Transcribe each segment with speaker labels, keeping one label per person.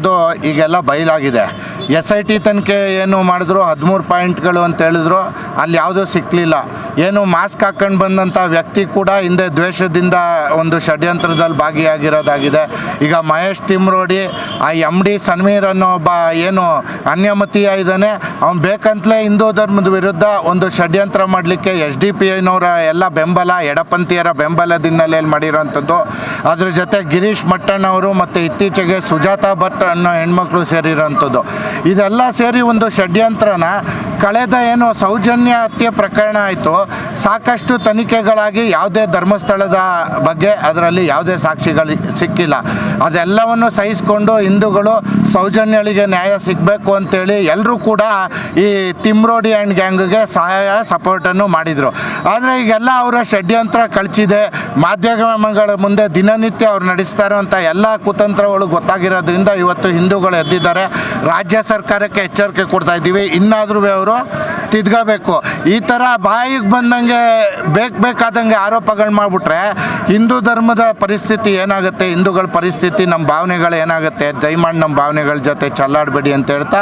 Speaker 1: ಇರೋದು ಈಗೆಲ್ಲ ಬಯಲಾಗಿದೆ ಎಸ್ ಐ ಟಿ ತನಿಖೆ ಏನು ಮಾಡಿದ್ರು, ಹದಿಮೂರು ಪಾಯಿಂಟ್ಗಳು ಅಂತ ಹೇಳಿದ್ರು, ಅಲ್ಲಿ ಯಾವುದೂ ಸಿಕ್ಕಲಿಲ್ಲ ಏನು ಮಾಸ್ಕ್ ಹಾಕ್ಕೊಂಡು ಬಂದಂಥ ವ್ಯಕ್ತಿ ಕೂಡ ಹಿಂದೆ ದ್ವೇಷದಿಂದ ಒಂದು ಷಡ್ಯಂತ್ರದಲ್ಲಿ ಭಾಗಿಯಾಗಿರೋದಾಗಿದೆ. ಈಗ ಮಹೇಶ್ ತಿಮ್ರೋಡಿ, ಆ ಎಂ ಡಿ ಸನ್ಮೀರ್ ಅನ್ನೋ ಒಬ್ಬ ಏನು ಅನ್ಯಮತೀಯ ಇದ್ದಾನೆ, ಅವ್ನು ಬೇಕಂತಲೇ ಹಿಂದೂ ಧರ್ಮದ ವಿರುದ್ಧ ಒಂದು ಷಡ್ಯಂತ್ರ ಮಾಡಲಿಕ್ಕೆ ಎಸ್ ಡಿ ಪಿ ಐನವರ ಎಲ್ಲ ಬೆಂಬಲ, ಎಡಪಂಥೀಯರ ಬೆಂಬಲದ ಹಿನ್ನೆಲೆಯಲ್ಲಿ ಮಾಡಿರೋಂಥದ್ದು. ಅದ್ರ ಜೊತೆ ಗಿರೀಶ್ ಮಟ್ಟಣ್ಣವರು ಮತ್ತು ಇತ್ತೀಚೆಗೆ ಸುಜಾತಾ ಭಟ್ ಅನ್ನೋ ಹೆಣ್ಮಕ್ಳು ಸೇರಿರೋಂಥದ್ದು. ಇದೆಲ್ಲ ಸೇರಿ ಒಂದು ಷಡ್ಯಂತ್ರನ ಕಳೆದ ಏನು ಸೌಜನ್ಯ ಹತ್ಯೆ ಪ್ರಕರಣ ಆಯಿತು, ಸಾಕಷ್ಟು ತನಿಖೆಗಳಾಗಿ ಯಾವುದೇ ಧರ್ಮಸ್ಥಳದ ಬಗ್ಗೆ ಅದರಲ್ಲಿ ಯಾವುದೇ ಸಾಕ್ಷಿಗಳು ಸಿಕ್ಕಿಲ್ಲ. ಅದೆಲ್ಲವನ್ನು ಸಹಿಸಿಕೊಂಡು ಹಿಂದೂಗಳು ಸೌಜನ್ಯಗಳಿಗೆ ನ್ಯಾಯ ಸಿಗಬೇಕು ಅಂತೇಳಿ ಎಲ್ಲರೂ ಕೂಡ ಈ ತಿಮ್ರೋಡಿ ಆ್ಯಂಡ್ ಗ್ಯಾಂಗ್ಗೆ ಸಹಾಯ, ಸಪೋರ್ಟನ್ನು ಮಾಡಿದರು. ಆದರೆ ಈಗೆಲ್ಲ ಅವರ ಷಡ್ಯಂತ್ರ ಕಳಚಿದೆ. ಮಾಧ್ಯಮಗಳ ಮುಂದೆ ದಿನನಿತ್ಯ ಅವ್ರು ನಡೆಸ್ತಾ ಇರುವಂಥ ಎಲ್ಲ ಕುತಂತ್ರಗಳು ಗೊತ್ತಾಗಿರೋದ್ರಿಂದ ಇವತ್ತು ಹಿಂದೂಗಳು ಎದ್ದಿದ್ದಾರೆ. ರಾಜ್ಯ ಸರ್ಕಾರಕ್ಕೆ ಎಚ್ಚರಿಕೆ ಕೊಡ್ತಾ ಇದ್ದೀವಿ. ಇನ್ನಾದರೂ ಅವರು ತಿದ್ಕೋಬೇಕು ಈ ಥರ ಬಾಯಿಗೆ ಬಂದಂಗೆ ಬೇಕು ಬೇಕಾದಂಗೆ ಆರೋಪಗಳು ಮಾಡಿಬಿಟ್ರೆ ಹಿಂದೂ ಧರ್ಮದ ಪರಿಸ್ಥಿತಿ ಏನಾಗುತ್ತೆ? ಹಿಂದೂಗಳ ಪರಿಸ್ಥಿತಿ ನಮ್ಮ ಭಾವನೆಗಳು ಏನಾಗುತ್ತೆ? ದಯಮಾಡಿ ನಮ್ಮ ಭಾವನೆಗಳ ಜೊತೆ ಚಲ್ಲಾಡಬೇಡಿ ಅಂತ ಹೇಳ್ತಾ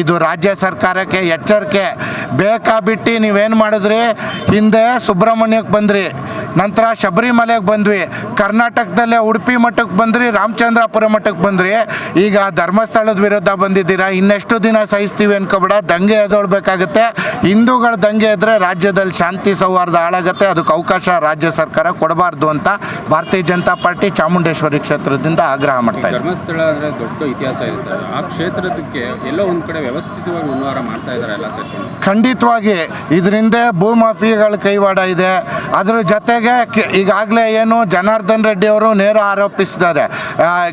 Speaker 1: ಇದು ರಾಜ್ಯ ಸರ್ಕಾರಕ್ಕೆ ಎಚ್ಚರಿಕೆ. ಬೇಕಾ ಬಿಟ್ಟು ನೀವೇನು ಮಾಡಿದ್ರಿ? ಹಿಂದೆ ಸುಬ್ರಹ್ಮಣ್ಯಕ್ಕೆ ಬಂದ್ರಿ. ನಂತರ ಶಬರಿಮಲೆಗೆ ಬಂದ್ವಿ. ಕರ್ನಾಟಕದಲ್ಲೇ ಉಡುಪಿ ಮಠಕ್ಕೆ ಬಂದ್ರಿ ರಾಮಚಂದ್ರಾಪುರ ಮಠಕ್ಕೆ ಬಂದ್ರಿ. ಈಗ ಧರ್ಮಸ್ಥಳದ ವಿರುದ್ಧ ಬಂದಿದ್ದೀರಾ? ಇನ್ನೆಷ್ಟು ದಿನ ಸಹಿಸ್ತೀವಿ ಅನ್ಕೋಬೇಡ. ದಂಗೆ ಎದೊಳ್ಬೇಕಾಗುತ್ತೆ ಹಿಂದೂಗಳ ದಂಗೆ ಇದ್ದರೆ ರಾಜ್ಯದಲ್ಲಿ ಶಾಂತಿ ಸೌಹಾರ್ದ ಹಾಳಾಗುತ್ತೆ. ಅದಕ್ಕೆ ಅವಕಾಶ ರಾಜ್ಯ ಸರ್ಕಾರ ಕೊಡಬಾರ್ದು ಅಂತ ಭಾರತೀಯ ಜನತಾ ಪಾರ್ಟಿ ಚಾಮುಂಡೇಶ್ವರಿ ಕ್ಷೇತ್ರದಿಂದ ಆಗ್ರಹ ಮಾಡ್ತಾ ಇದೆ
Speaker 2: ಧರ್ಮಸ್ಥಳ ಅಂದರೆ ದೊಡ್ಡ ಇತಿಹಾಸ ಇರುತ್ತೆ. ಆ ಕ್ಷೇತ್ರದಕ್ಕೆ ಎಲ್ಲೋ ಒಂದು ಕಡೆ ವ್ಯವಸ್ಥಿತವಾಗಿ ಉನ್ನಾರ ಮಾಡ್ತಾ ಇದ್ದಾರೆ ಎಲ್ಲ
Speaker 1: ಖಂಡಿತವಾಗಿ. ಇದರಿಂದ ಭೂಮಾಫಿಯಾಗಳ ಕೈವಾಡ ಇದೆ. ಅದ್ರ ಜೊತೆಗೆ ಈಗಾಗಲೇ ಏನು ಜನಾರ್ದನ್ ರೆಡ್ಡಿ ಅವರು ನೇರ ಆರೋಪಿಸಿದ್ದಾರೆ.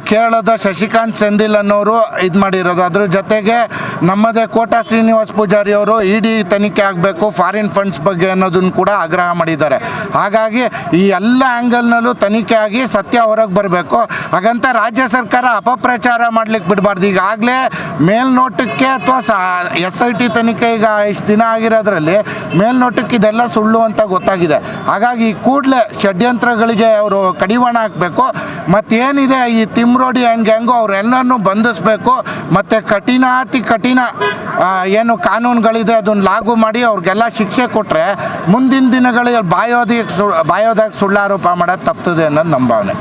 Speaker 1: ಕೇರಳದ ಶಶಿಕಾಂತ್ ಚಂದಿಲ್ ಅನ್ನೋರು ಇದು ಮಾಡಿರೋದು. ಅದ್ರ ಜೊತೆಗೆ ನಮ್ಮದೇ ಕೋಟಾ ಶ್ರೀನಿವಾಸ್ ಪೂಜಾರಿ ಅವರು ಇಡಿ ತನಿಖೆ ಆಗಬೇಕು, ಫಾರಿನ್ ಫಂಡ್ಸ್ ಬಗ್ಗೆ ಅನ್ನೋದನ್ನು ಕೂಡ ಆಗ್ರಹ ಮಾಡಿದ್ದಾರೆ. ಹಾಗಾಗಿ ಈ ಎಲ್ಲ ಆ್ಯಂಗಲ್ನಲ್ಲೂ ತನಿಖೆ ಆಗಿ ಸತ್ಯ ಹೊರಗೆ ಬರಬೇಕು. ಹಾಗಂತ ರಾಜ್ಯ ಸರ್ಕಾರ ಅಪಪ್ರಚಾರ ಮಾಡ್ಲಿಕ್ಕೆ ಬಿಡಬಾರ್ದು. ಈಗಾಗಲೇ ಮೇಲ್ನೋಟಕ್ಕೆ ಅಥವಾ ಎಸ್ ಐ ಟಿ ತನಿಖೆ ಈಗ ಇಷ್ಟು ದಿನ ಆಗಿರೋದ್ರಲ್ಲಿ ಮೇಲ್ನೋಟಕ್ಕೆ ಇದೆಲ್ಲ ಸುಳ್ಳು ಅಂತ ಗೊತ್ತಾಗಿದೆ. ಹಾಗಾಗಿ ಕೂಡಲೇ ಷಡ್ಯಂತ್ರಗಳಿಗೆ ಅವರು ಕಡಿವಾಣ ಹಾಕಬೇಕು. ಮತ್ತೇನಿದೆ ಈ ತಿಮ್ರೋಡಿ ಆ್ಯಂಡ್ ಗ್ಯಾಂಗು ಅವರೆಲ್ಲರನ್ನೂ ಬಂಧಿಸಬೇಕು. ಮತ್ತು ಕಠಿಣಾತಿ ಕಠಿಣ ಏನು ಕಾನೂನುಗಳಿದೆ ಅದನ್ನು ಲಾಗು ಮಾಡಿ ಅವ್ರಿಗೆಲ್ಲ ಶಿಕ್ಷೆ ಕೊಟ್ಟರೆ ಮುಂದಿನ ದಿನಗಳಲ್ಲಿ ಬಾಯೋದಿಗೆ ಸು, ಬಾಯೋದಾಗ ಸುಳ್ಳಾರೋಪ ಮಾಡೋದು ತಪ್ತದೆ ಅನ್ನೋದು ನಮ್ಮ ಭಾವನೆ.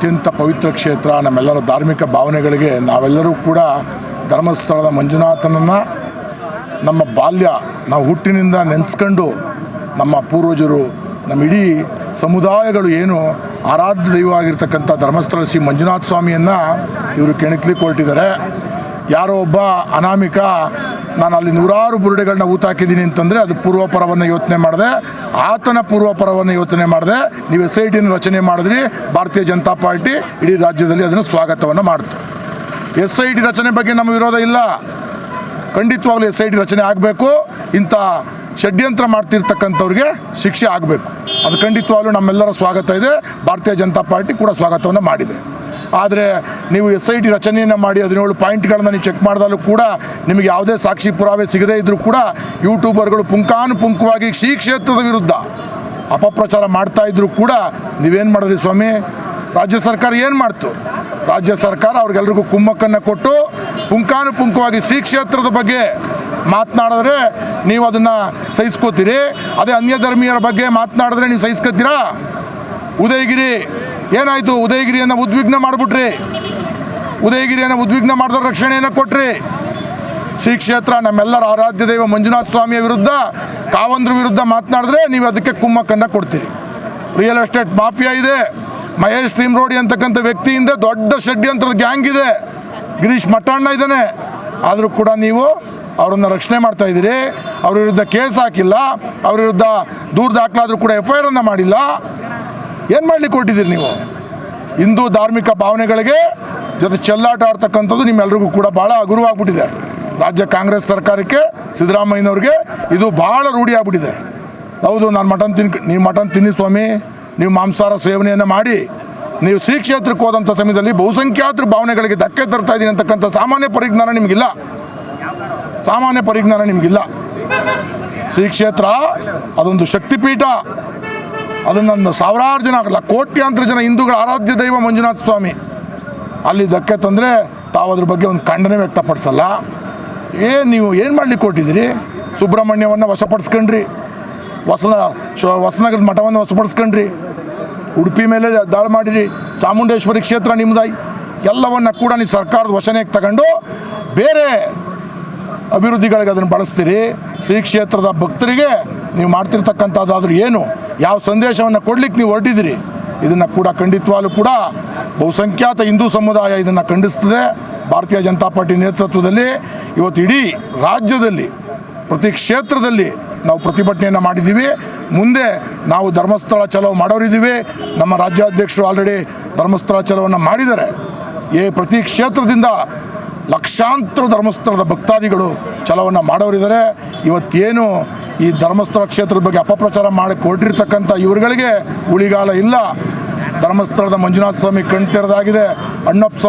Speaker 3: ಅತ್ಯಂತ ಪವಿತ್ರ ಕ್ಷೇತ್ರ ನಮ್ಮೆಲ್ಲರ ಧಾರ್ಮಿಕ ಭಾವನೆಗಳಿಗೆ ನಾವೆಲ್ಲರೂ ಕೂಡ ಧರ್ಮಸ್ಥಳದ ಮಂಜುನಾಥನನ್ನು ನಮ್ಮ ಬಾಲ್ಯ ನಾವು ಹುಟ್ಟಿನಿಂದ ನೆನೆಸ್ಕೊಂಡು ನಮ್ಮ ಪೂರ್ವಜರು, ನಮ್ಮ ಇಡೀ ಸಮುದಾಯಗಳು ಏನು ಆರಾಧ್ಯ ದೈವವಾಗಿರ್ತಕ್ಕಂಥ ಧರ್ಮಸ್ಥಳ ಶ್ರೀ ಮಂಜುನಾಥ ಸ್ವಾಮಿಯನ್ನು ಇವರು ಕೆಣಕ್ಲಿಕ್ಕೆ ಯಾರೋ ಒಬ್ಬ ಅನಾಮಿಕ ನಾನು ಅಲ್ಲಿ ನೂರಾರು ಬುರುಡೆಗಳನ್ನ ಊತಾಕಿದ್ದೀನಿ ಅಂತಂದರೆ ಅದು ಪೂರ್ವಪರವನ್ನು ಯೋಚನೆ ಮಾಡಿದೆ. ಆತನ ಪೂರ್ವಪರವನ್ನು ಯೋಚನೆ ಮಾಡಿದೆ. ನೀವು ಎಸ್ ಐ ಟಿನ ರಚನೆ ಮಾಡಿದ್ರಿ. ಭಾರತೀಯ ಜನತಾ ಪಾರ್ಟಿ ಇಡೀ ರಾಜ್ಯದಲ್ಲಿ ಅದನ್ನು ಸ್ವಾಗತವನ್ನು ಮಾಡಿತು. ಎಸ್ ಐ ಟಿ ರಚನೆ ಬಗ್ಗೆ ನಮ್ಮ ವಿರೋಧ ಇಲ್ಲ. ಖಂಡಿತವಾಗ್ಲೂ ಎಸ್ ಐ ಟಿ ರಚನೆ ಆಗಬೇಕು. ಇಂಥ ಷಡ್ಯಂತ್ರ ಮಾಡ್ತಿರ್ತಕ್ಕಂಥವ್ರಿಗೆ ಶಿಕ್ಷೆ ಆಗಬೇಕು. ಅದು ಖಂಡಿತವಾಗ್ಲೂ ನಮ್ಮೆಲ್ಲರ ಸ್ವಾಗತ ಇದೆ. ಭಾರತೀಯ ಜನತಾ ಪಾರ್ಟಿ ಕೂಡ ಸ್ವಾಗತವನ್ನು ಮಾಡಿದೆ. ಆದರೆ ನೀವು ಎಸ್ ಐ ಟಿ ರಚನೆಯನ್ನು ಮಾಡಿ ಹದಿನೇಳು ಪಾಯಿಂಟ್ಗಳನ್ನು ನೀವು ಚೆಕ್ ಮಾಡಿದಾಗಲೂ ಕೂಡ ನಿಮಗೆ ಯಾವುದೇ ಸಾಕ್ಷಿ ಪುರಾವೆ ಸಿಗದೇ ಇದ್ದರೂ ಕೂಡ ಯೂಟ್ಯೂಬರ್ಗಳು ಪುಂಖಾನುಪುಂಖವಾಗಿ ಶ್ರೀ ಕ್ಷೇತ್ರದ ವಿರುದ್ಧ ಅಪಪ್ರಚಾರ ಮಾಡ್ತಾ ಇದ್ದರೂ ಕೂಡ ನೀವೇನು ಮಾಡಿದ್ರಿ ಸ್ವಾಮಿ? ರಾಜ್ಯ ಸರ್ಕಾರ ಏನು ಮಾಡ್ತು? ರಾಜ್ಯ ಸರ್ಕಾರ ಅವ್ರಿಗೆಲ್ರಿಗೂ ಕುಮ್ಮಕ್ಕನ್ನು ಕೊಟ್ಟು ಪುಂಖಾನುಪುಂಖವಾಗಿ ಶ್ರೀ ಕ್ಷೇತ್ರದ ಬಗ್ಗೆ ಮಾತನಾಡಿದ್ರೆ ನೀವು ಅದನ್ನು ಸಹಿಸ್ಕೋತೀರಿ. ಅದೇ ಅನ್ಯ ಧರ್ಮೀಯರ ಬಗ್ಗೆ ಮಾತನಾಡಿದ್ರೆ ನೀವು ಸಹಿಸ್ಕೋತೀರಾ? ಉದಯಗಿರಿ. ಏನಾಯಿತು? ಉದಯಗಿರಿಯನ್ನು ಉದ್ವಿಗ್ನ ಮಾಡಿಬಿಟ್ರಿ. ಉದಯಗಿರಿಯನ್ನು ಉದ್ವಿಗ್ನ ಮಾಡಿದವ್ರ ರಕ್ಷಣೆಯನ್ನು ಕೊಟ್ರಿ. ಶ್ರೀ ಕ್ಷೇತ್ರ, ನಮ್ಮೆಲ್ಲರ ಆರಾಧ್ಯ ದೈವ ಮಂಜುನಾಥ ಸ್ವಾಮಿಯ ವಿರುದ್ಧ, ಕಾವಂದ್ರ ವಿರುದ್ಧ ಮಾತನಾಡಿದ್ರೆ ನೀವು ಅದಕ್ಕೆ ಕುಮ್ಮಕ್ಕನ್ನು ಕೊಡ್ತೀರಿ. ರಿಯಲ್ ಎಸ್ಟೇಟ್ ಮಾಫಿಯಾ ಇದೆ. ಮಹೇಶ್ ತಿಮ್ರೋಡಿ ಅಂತಕ್ಕಂಥ ವ್ಯಕ್ತಿಯಿಂದ ದೊಡ್ಡ ಷಡ್ಯಂತ್ರದ ಗ್ಯಾಂಗ್ ಇದೆ. ಗಿರೀಶ್ ಮಟ್ಟಣ್ಣ ಇದ್ದಾನೆ. ಆದರೂ ಕೂಡ ನೀವು ಅವರನ್ನು ರಕ್ಷಣೆ ಮಾಡ್ತಾ ಇದ್ದೀರಿ. ಅವ್ರ ವಿರುದ್ಧ ಕೇಸ್ ಹಾಕಿಲ್ಲ. ಅವ್ರ ವಿರುದ್ಧ ದೂರ ದಾಖಲಾದರೂ ಕೂಡ ಎಫ್ ಐ ಆರನ್ನು ಮಾಡಿಲ್ಲ. ಏನು ಮಾಡಲಿಕ್ಕೆ ಕೊಟ್ಟಿದ್ದೀರಿ ನೀವು? ಹಿಂದೂ ಧಾರ್ಮಿಕ ಭಾವನೆಗಳಿಗೆ ಜೊತೆ ಚೆಲ್ಲಾಟ ಆಡ್ತಕ್ಕಂಥದ್ದು ನಿಮ್ಮೆಲ್ಲರಿಗೂ ಕೂಡ ಭಾಳ ಹಗುರವಾಗ್ಬಿಟ್ಟಿದೆ ರಾಜ್ಯ ಕಾಂಗ್ರೆಸ್ ಸರ್ಕಾರಕ್ಕೆ, ಸಿದ್ದರಾಮಯ್ಯನವ್ರಿಗೆ ಇದು ಭಾಳ ರೂಢಿ ಆಗ್ಬಿಟ್ಟಿದೆ. ಹೌದು, ನಾನು ಮಟನ್ ತಿನ್, ನೀವು ಮಟನ್ ತಿನ್ನಿ ಸ್ವಾಮಿ, ನೀವು ಮಾಂಸಾಹಾರ ಸೇವನೆಯನ್ನು ಮಾಡಿ, ನೀವು ಶ್ರೀ ಕ್ಷೇತ್ರಕ್ಕೆ ಹೋದಂಥ ಸಮಯದಲ್ಲಿ ಬಹುಸಂಖ್ಯಾತರ ಭಾವನೆಗಳಿಗೆ ಧಕ್ಕೆ ತರ್ತಾ ಇದ್ದೀನಿ ಅಂತಕ್ಕಂಥ ಸಾಮಾನ್ಯ ಪರಿಜ್ಞಾನ ನಿಮಗಿಲ್ಲ. ಸಾಮಾನ್ಯ ಪರಿಜ್ಞಾನ ನಿಮಗಿಲ್ಲ. ಶ್ರೀ ಕ್ಷೇತ್ರ ಅದೊಂದು ಶಕ್ತಿಪೀಠ. ಅದನ್ನು ಸಾವಿರಾರು ಜನ ಆಗಲ್ಲ, ಕೋಟ್ಯಾಂತರ ಜನ ಹಿಂದೂಗಳ ಆರಾಧ್ಯ ದೈವ ಮಂಜುನಾಥ ಸ್ವಾಮಿ. ಅಲ್ಲಿ ಧಕ್ಕೆ ತಂದರೆ ತಾವು ಅದ್ರ ಬಗ್ಗೆ ಒಂದು ಖಂಡನೆ ವ್ಯಕ್ತಪಡಿಸಲ್ಲ. ಏ, ನೀವು ಏನು ಮಾಡಲಿಕ್ಕೆ ಕೊಟ್ಟಿದ್ದೀರಿ ಸುಬ್ರಹ್ಮಣ್ಯವನ್ನು ವಶಪಡಿಸ್ಕೊಂಡ್ರಿ. ವಸನ, ಶ ಹೊಸನಗರದ ಮಠವನ್ನು ವಶಪಡಿಸ್ಕೊಂಡ್ರಿ. ಉಡುಪಿ ಮೇಲೆ ದಾಳಿ ಮಾಡಿರಿ. ಚಾಮುಂಡೇಶ್ವರಿ ಕ್ಷೇತ್ರ ನಿಮ್ಮದಾಯಿ ಎಲ್ಲವನ್ನು ಕೂಡ ನೀವು ಸರ್ಕಾರದ ವಶನೇ ತಗೊಂಡು ಬೇರೆ ಅಭಿವೃದ್ಧಿಗಳಿಗೆ ಅದನ್ನು ಬಳಸ್ತೀರಿ. ಶ್ರೀ ಕ್ಷೇತ್ರದ ಭಕ್ತರಿಗೆ ನೀವು ಮಾಡ್ತಿರ್ತಕ್ಕಂಥದ್ದಾದರೂ ಏನು? ಯಾವ ಸಂದೇಶವನ್ನು ಕೊಡ್ಲಿಕ್ಕೆ ನೀವು ಹೊರಟಿದ್ದೀರಿ? ಇದನ್ನು ಕೂಡ ಖಂಡಿತವಾಗ್ಲೂ ಕೂಡ ಬಹುಸಂಖ್ಯಾತ ಹಿಂದೂ ಸಮುದಾಯ ಇದನ್ನು ಖಂಡಿಸ್ತದೆ ಭಾರತೀಯ ಜನತಾ ಪಾರ್ಟಿ ನೇತೃತ್ವದಲ್ಲಿ ಇವತ್ತು ಇಡೀ ರಾಜ್ಯದಲ್ಲಿ, ಪ್ರತಿ ಕ್ಷೇತ್ರದಲ್ಲಿ ನಾವು ಪ್ರತಿಭಟನೆಯನ್ನು ಮಾಡಿದ್ದೀವಿ. ಮುಂದೆ ನಾವು ಧರ್ಮಸ್ಥಳ ಚಲೋ ಮಾಡೋರಿದ್ದೀವಿ. ನಮ್ಮ ರಾಜ್ಯಾಧ್ಯಕ್ಷರು ಆಲ್ರೆಡಿ ಧರ್ಮಸ್ಥಳ ಚಲೋವನ್ನು ಮಾಡಿದ್ದಾರೆ. ಏ ಪ್ರತಿ ಕ್ಷೇತ್ರದಿಂದ ಲಕ್ಷಾಂತರ ಧರ್ಮಸ್ಥಳದ ಭಕ್ತಾದಿಗಳು ಚಲವನ್ನು ಮಾಡೋರಿದ್ದಾರೆ. ಇವತ್ತೇನು ಈ ಧರ್ಮಸ್ಥಳ ಕ್ಷೇತ್ರದ ಬಗ್ಗೆ ಅಪಪ್ರಚಾರ ಮಾಡಿ ಕೊಟ್ಟಿರ್ತಕ್ಕಂಥ ಇವರುಗಳಿಗೆ ಉಳಿಗಾಲ ಇಲ್ಲ. ಧರ್ಮಸ್ಥಳದ ಮಂಜುನಾಥ ಸ್ವಾಮಿ ಕಣ್ತೆರೆದಾಗಿದೆ. ಅಣ್ಣಪ್ಪ